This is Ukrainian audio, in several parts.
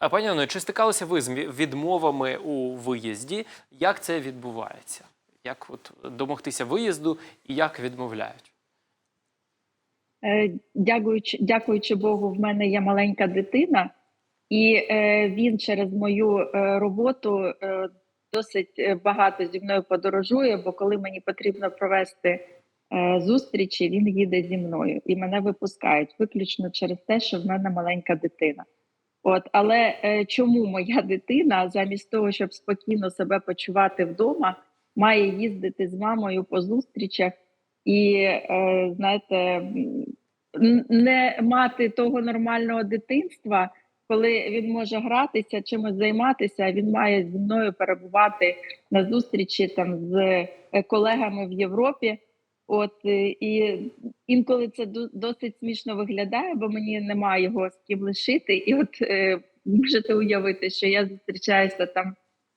А пані Анно, чи стикалися ви з відмовами у виїзді? Як це відбувається? Як от домогтися виїзду і як відмовляють? Е, Дякуючи, дякуючи Богу, в мене є маленька дитина, і е, він через мою е, роботу досить багато зі мною подорожує, бо коли мені потрібно провести зустрічі, він їде зі мною і мене випускають виключно через те, що в мене маленька дитина. От, але е, чому моя дитина, замість того, щоб спокійно себе почувати вдома, має їздити з мамою по зустрічах і, е, знаєте, не мати того нормального дитинства, коли він може гратися, чимось займатися, він має зі мною перебувати на зустрічі там з е, колегами в Європі. От і інколи це досить смішно виглядає, бо мені немає його з ким лишити. І от е, можете уявити, що я зустрічаюся там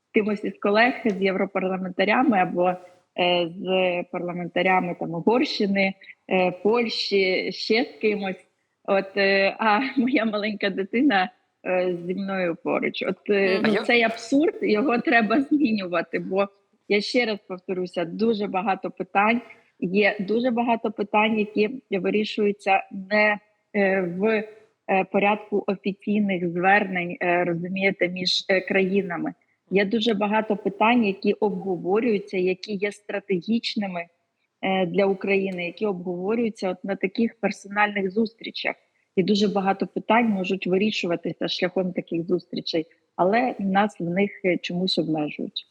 з кимось із колег з європарламентарями або е, з парламентарями там Угорщини, е, Польщі, ще з кимось. От е, а моя маленька дитина е, зі мною поруч. От е, ну, цей абсурд його треба змінювати. Бо я ще раз повторюся, дуже багато питань. Є дуже багато питань, які вирішуються не е, в е, порядку офіційних звернень, е, розумієте, між країнами. Є дуже багато питань, які обговорюються, які є стратегічними для України, які обговорюються от на таких персональних зустрічах. І дуже багато питань можуть вирішуватися шляхом таких зустрічей, але нас в них чомусь обмежують.